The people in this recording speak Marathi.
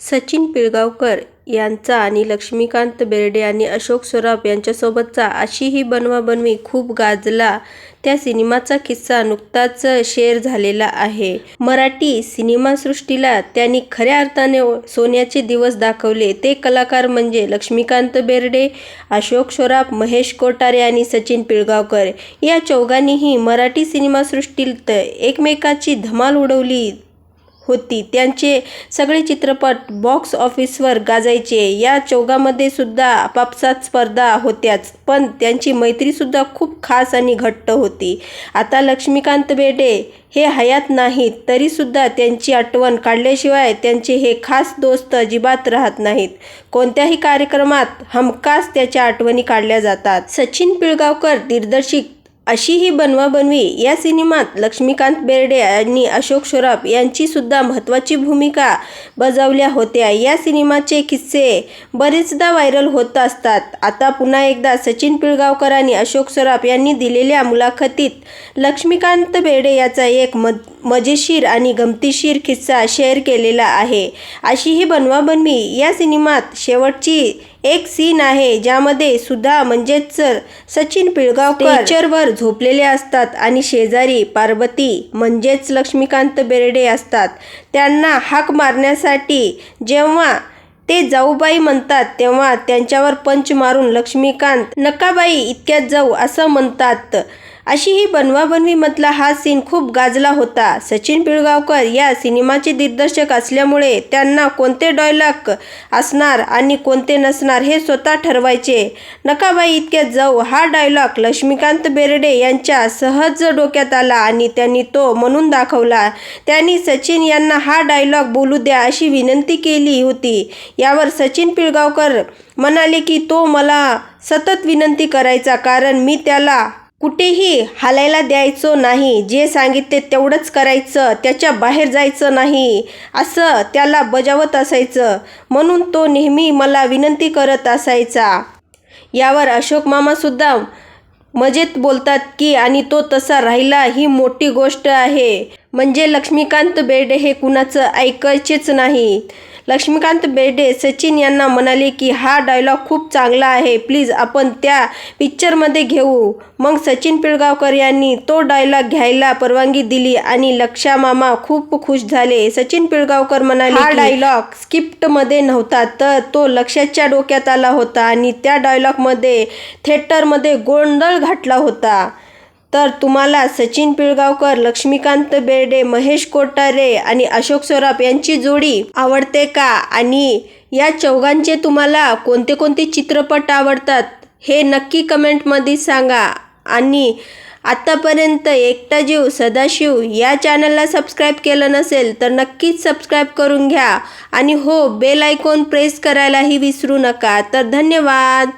सचिन पिळगावकर यांचा आणि लक्ष्मीकांत बेर्डे आणि अशोक सराफ यांच्यासोबतचा अशी ही बनवाबनवी खूप गाजला. त्या सिनेमाचा किस्सा नुकताच शेअर झालेला आहे. मराठी सिनेमासृष्टीला त्यांनी खऱ्या अर्थाने सोन्याचे दिवस दाखवले. ते कलाकार म्हणजे लक्ष्मीकांत बेर्डे अशोक सराफ महेश कोठारे आणि सचिन पिळगावकर. या चौघांनीही मराठी सिनेमासृष्टीत एकमेकाची धमाल उडवली. होती. त्यांचे सगळे चित्रपट बॉक्स ऑफिसवर गाजायचे. या चौघामध्ये सुद्धा आपापसात स्पर्धा होत्याच. पण त्यांची मैत्रीसुद्धा खूप खास आणि घट्ट होती. आता लक्ष्मीकांत बेडे हे हयात नाहीत तरीसुद्धा त्यांची आठवण काढल्याशिवाय त्यांचे हे खास दोस्त अजिबात राहत नाहीत. कोणत्याही कार्यक्रमात हमखास त्याच्या आठवणी काढल्या जातात. सचिन पिळगावकर दिग्दर्शित अशी ही बनवाबनवी या सिनेमात लक्ष्मीकांत बेर्डे आणि अशोक सराफ यांची सुद्धा महत्त्वाची भूमिका बजावल्या होत्या. या सिनेमाचे किस्से बरेचदा व्हायरल होत असतात. आता पुन्हा एकदा सचिन पिळगावकर आणि अशोक सराफ यांनी दिलेल्या मुलाखतीत लक्ष्मीकांत बेर्डे याचा एक म मजेशीर आणि गमतीशीर किस्सा शेअर केलेला आहे. अशी ही बनवाबनवी या सिनेमात शेवटची एक सीन आहे ज्यामध्ये सुद्धा म्हणजेच सचिन पिळगावकर स्टेचरवर झोपलेले असतात आणि शेजारी पार्वती म्हणजेच लक्ष्मीकांत बेर्डे असतात. त्यांना हाक मारण्यासाठी जेव्हा ते जाऊबाई म्हणतात तेव्हा त्यांच्यावर पंच मारून लक्ष्मीकांत नकाबाई इतक्यात जाऊ असं म्हणतात. अशी ही बनवाबनवीमधला हा सीन खूप गाजला होता. सचिन पिळगावकर या सिनेमाचे दिग्दर्शक असल्यामुळे त्यांना कोणते डायलॉग असणार आणि कोणते नसणार हे स्वतः ठरवायचे. नकाबाई इतक्या जाऊ हा डायलॉग लक्ष्मीकांत बेर्डे यांच्या सहज डोक्यात आला आणि त्यांनी तो म्हणून दाखवला. त्यांनी सचिन यांना हा डायलॉग बोलू द्या अशी विनंती केली होती. यावर सचिन पिळगावकर म्हणाले की तो मला सतत विनंती करायचा कारण मी त्याला कुठेही हालायला द्यायचो नाही. जे सांगितले तेवढंच करायचं. त्याच्या बाहेर जायचं नाही. असं त्याला बजावत असायचं. म्हणून तो नेहमी मला विनंती करत असायचा. यावर अशोक मामासुद्धा मजेत बोलतात की आणि तो तसा राहिला ही मोठी गोष्ट आहे. म्हणजे लक्ष्मीकांत बेर्डे हे कुणाचं ऐकायचेच नाही. लक्ष्मीकांत बेर्डे सचिन यांना म्हणाले की हा डायलॉग खूप चांगला आहे. प्लीज आपण त्या पिक्चरमध्ये घेऊ. मग सचिन पिळगावकर यांनी तो डायलॉग घ्यायला परवानगी दिली आणि लक्षा मामा खूप खुश झाले. सचिन पिळगावकर म्हणाले हा डायलॉग स्क्रिप्टमध्ये नव्हता तर तो लक्षाच्या डोक्यात आला होता आणि त्या डायलॉगमध्ये थिएटरमध्ये गोंधळ घातला होता. तर तुम्हाला सचिन पिळगावकर लक्ष्मीकांत बेर्डे महेश कोठारे आणि अशोक सराफ यांची जोडी आवडते का? आणि या चौघांचे तुम्हाला कोणते कोणते चित्रपट आवडतात हे नक्की कमेंटमध्ये सांगा. आणि आत्तापर्यंत एकटा जीव सदाशिव या चॅनलला सबस्क्राईब केलं नसेल तर नक्कीच सबस्क्राईब करून घ्या. आणि हो बेल आयकॉन प्रेस करायलाही विसरू नका. तर धन्यवाद.